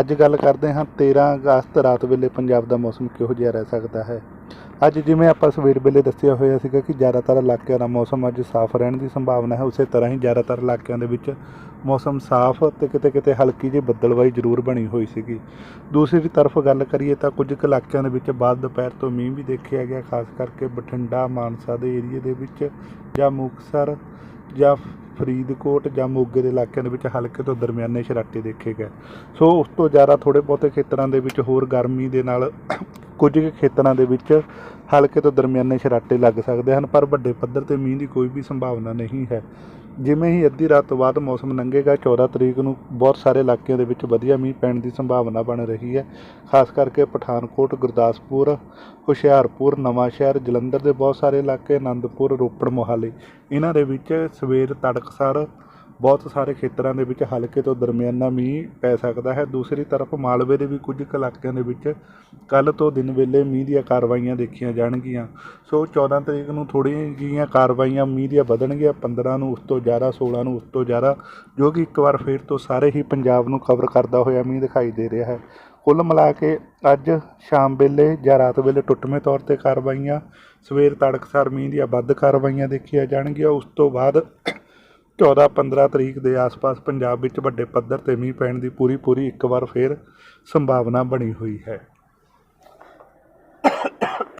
ਅੱਜ ਗੱਲ ਕਰਦੇ ਹਾਂ 13 ਅਗਸਤ ਰਾਤ ਵੇਲੇ ਪੰਜਾਬ ਦਾ ਮੌਸਮ ਕਿਹੋ ਜਿਹਾ ਰਹਿ ਸਕਦਾ ਹੈ। ਅੱਜ ਜਿਵੇਂ ਆਪਾਂ ਸਵੇਰ ਵੇਲੇ ਦੱਸਿਆ ਹੋਇਆ ਸੀਗਾ ਕਿ ਜ਼ਿਆਦਾਤਰ ਇਲਾਕਿਆਂ ਦਾ ਮੌਸਮ ਅੱਜ ਸਾਫ਼ ਰਹਿਣ ਦੀ ਸੰਭਾਵਨਾ ਹੈ, ਉਸੇ ਤਰ੍ਹਾਂ ਹੀ ਜ਼ਿਆਦਾਤਰ ਇਲਾਕਿਆਂ ਦੇ ਵਿੱਚ ਮੌਸਮ ਸਾਫ਼ ਤੇ ਕਿਤੇ ਕਿਤੇ ਹਲਕੀ ਜਿਹੀ ਬੱਦਲਵਾਈ ਜ਼ਰੂਰ ਬਣੀ ਹੋਈ ਸੀਗੀ। ਦੂਸਰੀ ਤਰਫ ਗੱਲ ਕਰੀਏ ਤਾਂ ਕੁਝ ਕੁ ਇਲਾਕਿਆਂ ਦੇ ਵਿੱਚ ਬਾਅਦ ਦੁਪਹਿਰ ਤੋਂ ਮੀਂਹ ਵੀ ਦੇਖਿਆ ਗਿਆ, ਖਾਸ ਕਰਕੇ ਬਠਿੰਡਾ, ਮਾਨਸਾ ਦੇ ਏਰੀਏ ਦੇ ਵਿੱਚ ਜਾਂ ਮੁਕਤਸਰ ਜਾਂ ਫਰੀਦਕੋਟ ਜਾਂ ਮੋਗੇ ਦੇ ਇਲਾਕਿਆਂ ਦੇ ਵਿੱਚ ਹਲਕੇ ਤੋਂ ਦਰਮਿਆਨੇ ਸ਼ਰਾਟੇ ਦੇਖੇ ਗਏ। ਸੋ ਉਸ ਤੋਂ ਜ਼ਿਆਦਾ ਥੋੜੇ ਬਹੁਤੇ ਖੇਤਰਾਂ ਦੇ ਵਿੱਚ ਹੋਰ ਗਰਮੀ ਦੇ ਨਾਲ ਕੁਝ ਕੁ ਖੇਤਰਾਂ ਦੇ ਵਿੱਚ ਹਲਕੇ ਤੋਂ ਦਰਮਿਆਨੇ ਛਰਾਟੇ ਲੱਗ ਸਕਦੇ ਹਨ, ਪਰ ਵੱਡੇ ਪੱਧਰ ਤੇ ਮੀਂਹ ਦੀ ਕੋਈ ਵੀ ਸੰਭਾਵਨਾ ਨਹੀਂ ਹੈ। ਜਿਵੇਂ ਹੀ ਅੱਧੀ ਰਾਤ ਤੋਂ ਬਾਅਦ ਮੌਸਮ ਲੰਘੇਗਾ 14 ਤਰੀਕ ਨੂੰ ਬਹੁਤ ਸਾਰੇ ਇਲਾਕਿਆਂ ਦੇ ਵਿੱਚ ਵਧੀਆ ਮੀਂਹ ਪੈਣ ਦੀ ਸੰਭਾਵਨਾ ਬਣ ਰਹੀ ਹੈ। ਖਾਸ ਕਰਕੇ ਪਠਾਨਕੋਟ, ਗੁਰਦਾਸਪੁਰ, ਹੁਸ਼ਿਆਰਪੁਰ, ਨਵਾਂਸ਼ਹਿਰ, ਜਲੰਧਰ ਦੇ ਬਹੁਤ ਸਾਰੇ ਇਲਾਕੇ ਆਨੰਦਪੁਰ ਰੋਪੜ, ਮੋਹਾਲੀ। ਇਹਨਾਂ ਦੇ ਵਿੱਚ ਸਵੇਰ ਤੜਕਸਾਰ ਬਹੁਤ ਸਾਰੇ ਖੇਤਰਾਂ ਦੇ ਵਿੱਚ ਹਲਕੇ ਤੋਂ ਦਰਮਿਆਨਾ ਮੀਂਹ ਪੈ ਸਕਦਾ ਹੈ। ਦੂਸਰੀ ਤਰਫ ਮਾਲਵੇ ਦੇ ਵੀ ਕੁਝ ਕੁ ਇਲਾਕਿਆਂ ਦੇ ਵਿੱਚ ਕੱਲ ਤੋਂ ਦਿਨ ਵੇਲੇ ਮੀਂਹ ਦੀਆਂ ਕਾਰਵਾਈਆਂ ਦੇਖੀਆਂ ਜਾਣਗੀਆਂ। ਸੋ 14 ਤਰੀਕ ਨੂੰ ਥੋੜ੍ਹੀਆਂ ਜਿਹੀਆਂ ਕਾਰਵਾਈਆਂ ਮੀਂਹ ਦੀਆਂ ਵਧਣਗੀਆਂ 15 ਨੂੰ ਉਸ ਤੋਂ ਜ਼ਿਆਦਾ 16 ਨੂੰ ਉਸ ਤੋਂ ਜ਼ਿਆਦਾ, ਜੋ ਕਿ ਇੱਕ ਵਾਰ ਫੇਰ ਤੋਂ ਸਾਰੇ ਹੀ ਪੰਜਾਬ ਨੂੰ ਕਵਰ ਕਰਦਾ ਹੋਇਆ ਮੀਂਹ ਦਿਖਾਈ ਦੇ ਰਿਹਾ ਹੈ। ਕੁੱਲ ਮਿਲਾ ਕੇ ਅੱਜ ਸ਼ਾਮ ਵੇਲੇ ਜਾਂ ਰਾਤ ਵੇਲੇ ਟੁੱਟਵੇਂ ਤੌਰ ਤੇ ਕਾਰਵਾਈਆਂ, ਸਵੇਰ ਤੜਕਸਾਰ ਮੀਂਹ ਦੀਆਂ ਵੱਧ ਕਾਰਵਾਈਆਂ ਦੇਖੀਆਂ ਜਾਣਗੀਆਂ। ਉਸ ਤੋਂ ਬਾਅਦ 14 15 ਤਰੀਕ ਦੇ ਆਸ-ਪਾਸ ਪੰਜਾਬ ਵਿੱਚ ਵੱਡੇ ਪੱਧਰ ਤੇ ਮੀਂਹ ਪੈਣ ਦੀ ਪੂਰੀ ਪੂਰੀ ਇੱਕ ਵਾਰ ਫੇਰ ਸੰਭਾਵਨਾ ਬਣੀ ਹੋਈ ਹੈ।